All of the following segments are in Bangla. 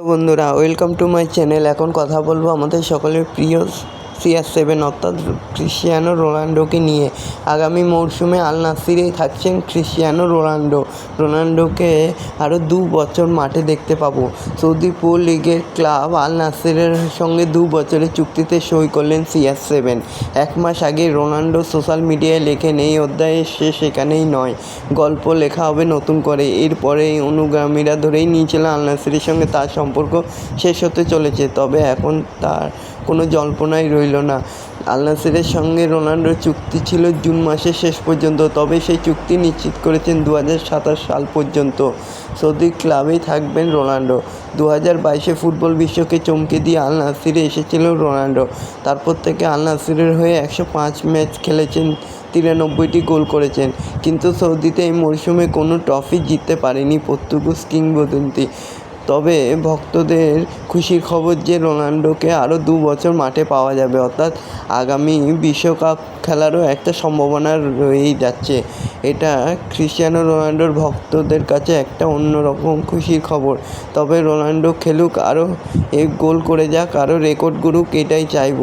বন্ধুরা ওয়েলকাম টু মাই চ্যানেল এখন কথা বলব আমাদের সকলের প্রিয় সিআর সেভেন অর্থাৎ ক্রিশ্চিয়ানো রোনাল্ডোকে নিয়ে। আগামী মরশুমে আল নাসিরেই থাকছেন ক্রিশ্চিয়ানো রোনাল্ডো রোনাল্ডোকে আরও দু বছর মাঠে দেখতে পাবো। সৌদি প্রো লিগের ক্লাব আল নাসিরের সঙ্গে দু বছরের চুক্তিতে সই করলেন সিআর সেভেন এক মাস আগে রোনাল্ডো সোশ্যাল মিডিয়ায় লেখেন এই অধ্যায়ের শেষ এখানেই নয়। গল্প লেখা হবে নতুন করে। এরপরে এই অনুগামীরা ধরেই নিয়েছিল আল নাসিরের সঙ্গে তার সম্পর্ক শেষ হতে চলেছে। তবে এখন তার কোনো জল্পনাই রইল না। আল নাসিরের সঙ্গে রোনাল্ডোর চুক্তি ছিল জুন মাসের শেষ পর্যন্ত, তবে সেই চুক্তি নিশ্চিত করেছেন দু হাজার সাতাশ সাল পর্যন্ত। সৌদি ক্লাবেই থাকবেন রোনাল্ডো দু হাজার বাইশে ফুটবল বিশ্বকে চমকে দিয়ে আল নাসিরে এসেছিল রোনাল্ডো তারপর থেকে আল নাসিরের হয়ে একশো পাঁচ ম্যাচ খেলেছেন, তিরানব্বইটি গোল করেছেন। কিন্তু সৌদিতে এই মরশুমে কোনো ট্রফি জিততে পারেনি পর্তুগুজ কিংবদন্তি। তবে ভক্তদের খুশির খবর যে রোনাল্ডোকে আরও দু বছর মাঠে পাওয়া যাবে, অর্থাৎ আগামী বিশ্বকাপ খেলারও একটা সম্ভাবনা রয়েই যাচ্ছে। এটা ক্রিশ্চিয়ানো রোনাল্ডোর ভক্তদের কাছে একটা অন্যরকম খুশির খবর। তবে রোনাল্ডো খেলুক আরও গোল করে যাক, আরও রেকর্ড গড়ুক, এটাই চাইব।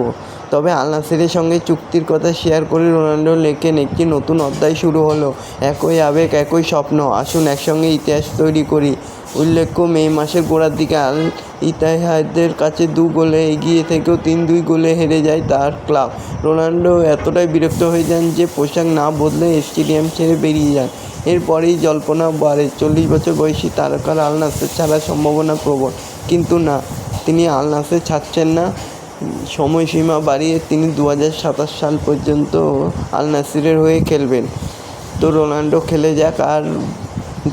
তবে আল নাসিরের সঙ্গে চুক্তির কথা শেয়ার করে রোনাল্ডো লেখেন, একটি নতুন অধ্যায় শুরু হলো। একই আবেগ, একই স্বপ্ন। আসুন একসঙ্গে ইতিহাস তৈরি করি। উল্লেখ্য, মে মাসের গোড়ার দিকে আল ইতিহাদের কাছে দু গোলে এগিয়ে থেকেও তিন দুই গোলে হেরে যায় তার ক্লাব। রোনাল্ডো এতটাই বিরক্ত হয়ে যান যে পোশাক না বদলে স্টেডিয়াম ছেড়ে বেরিয়ে যান। এরপরেই জল্পনা বাড়ে, চল্লিশ বছর বয়সী তারকার আল নাসের ছাড়ার সম্ভাবনা প্রবল। কিন্তু না, তিনি আল নাসের ছাড়ছেন না। সময়সীমা বাড়িয়ে তিনি দু হাজার সাতাশ সাল পর্যন্ত আল নাসিরের হয়ে খেলবেন। তো রোনাল্ডো খেলে যাক আর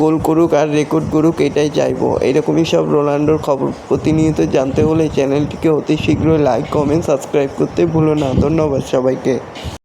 গোল করুক আর রেকর্ড করুক, এটাই চাইব। এরকমই সব রোনাল্ডোর খবর প্রতিনিয়ত জানতে হলে চ্যানেলটিকে অতি শীঘ্রই লাইক কমেন্ট সাবস্ক্রাইব করতে ভুলো না। ধন্যবাদ সবাইকে।